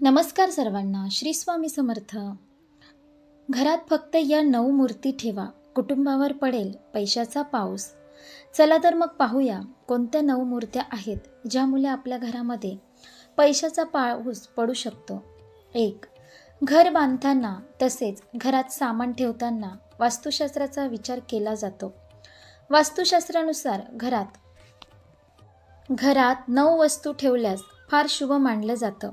नमस्कार सर्वांना श्री स्वामी समर्थ. घरात फक्त या नऊ मूर्ती ठेवा. कुटुंबावर पडेल पैशाचा पाऊस. चला तर मग पाहूया कोणत्या नऊ मूर्त्या आहेत ज्यामुळे आपल्या घरामध्ये पैशाचा पाऊस पडू शकतो. एक घर बांधताना तसेच घरात सामान ठेवताना वास्तुशास्त्राचा विचार केला जातो. वास्तुशास्त्रानुसार घरात घरात नऊ वस्तू ठेवल्यास फार शुभ मानलं जातं.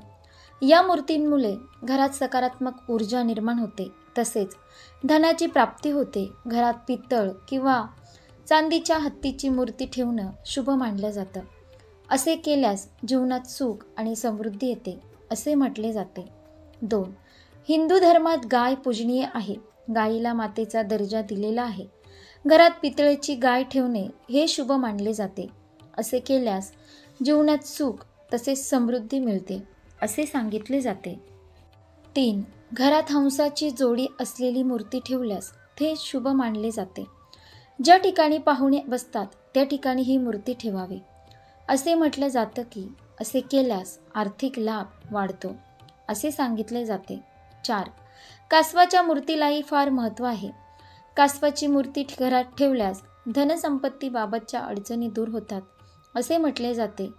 या मूर्तींमुळे घरात सकारात्मक ऊर्जा निर्माण होते. तसेच धनाची प्राप्ती होते. घरात पितळ किंवा चांदीच्या हत्तीची मूर्ती ठेवणं शुभ मानलं जातं. असे केल्यास जीवनात सुख आणि समृद्धी येते असे म्हटले जाते. दोन हिंदू धर्मात गाय पूजनीय आहे. गायीला मातेचा दर्जा दिलेला आहे. घरात पितळेची गाय ठेवणे हे शुभ मानले जाते. असे केल्यास जीवनात सुख तसेच समृद्धी मिळते. असे सांगितले जाते. तीन घरात हंसाची जोडी असलेली मूर्ती ठेवल्यास ते शुभ मानले जाते. ज्या ठिकाणी पाहुणे बसतात त्या ठिकाणी ही मूर्ती ठेवावी. असे म्हटलं जातं की असे केल्यास आर्थिक लाभ वाढतो असे सांगितले जाते. चार कासवाच्या मूर्तीलाही फार महत्त्व आहे. कासवाची मूर्ती घरात ठेवल्यास धनसंपत्तीबाबतच्या अडचणी दूर होतात असे म्हटले जाते.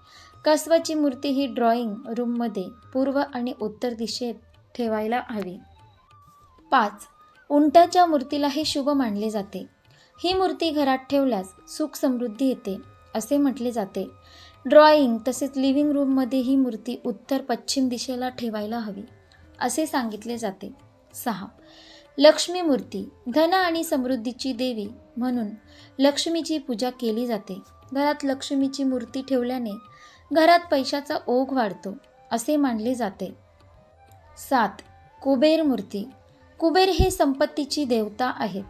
कासवाची मूर्ती ही ड्रॉइंग रूममध्ये पूर्व आणि उत्तर दिशेत ठेवायला हवी. पाच उंटाच्या मूर्तीलाही शुभ मानले जाते. ही मूर्ती घरात ठेवल्यास सुख समृद्धी येते असे म्हटले जाते. ड्रॉइंग तसेच लिव्हिंग रूममध्ये ही मूर्ती उत्तर पश्चिम दिशेला ठेवायला हवी असे सांगितले जाते. सहा लक्ष्मी मूर्ती धन आणि समृद्धीची देवी म्हणून लक्ष्मीची पूजा केली जाते. घरात लक्ष्मीची मूर्ती ठेवल्याने घरात पैशाचा ओघ वाढतो असे मानले जाते. सात. कुबेर मूर्ती. कुबेर हे संपत्तीची देवता आहेत.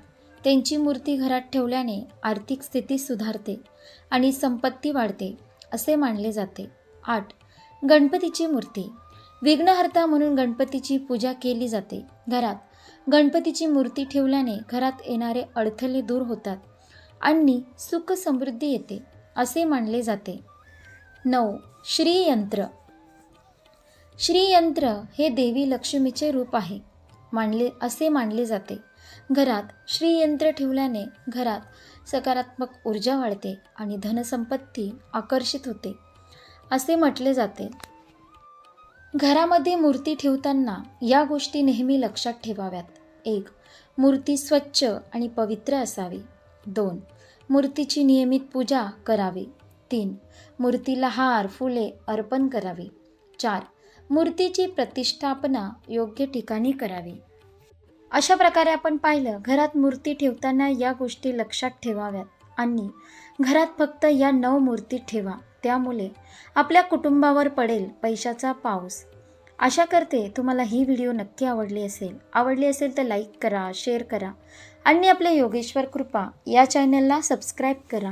त्यांची मूर्ती घरात ठेवल्याने आर्थिक स्थिती सुधारते आणि संपत्ती वाढते असे मानले जाते. आठ. गणपतीची मूर्ती. विघ्नहर्ता म्हणून गणपतीची पूजा केली जाते. घरात गणपतीची मूर्ती ठेवल्याने घरात येणारे अडथळे दूर होतात आणि सुख समृद्धी येते असे मानले जाते. नऊ. श्रीयंत्र. श्रीयंत्र हे देवी लक्ष्मीचे रूप आहे. मानले असे मानले जाते. घरात श्रीयंत्र ठेवल्याने घरात सकारात्मक ऊर्जा वाढते आणि धनसंपत्ती आकर्षित होते. असे म्हटले जाते. घरामध्ये मूर्ती ठेवताना या गोष्टी नेहमी लक्षात ठेवाव्यात. एक मूर्ती स्वच्छ आणि पवित्र असावी. दोन मूर्तीची नियमित पूजा करावी. तीन. मूर्तीला हार फुले अर्पण करावी. चार. मूर्तीची प्रतिष्ठापना योग्य ठिकाणी करावी. अशा प्रकारे आपण पाहिलं घरात मूर्ती ठेवताना या गोष्टी लक्षात ठेवाव्यात. आणि घरात फक्त या नऊ मूर्ती ठेवा. त्यामुळे आपल्या कुटुंबावर पडेल पैशाचा पाऊस. आशा करते तुम्हाला ही व्हिडिओ नक्की आवडली असेल. आवडली असेल तर लाईक करा शेअर करा. आणि आपल्या योगेश्वर कृपा या चॅनलला सबस्क्राईब करा.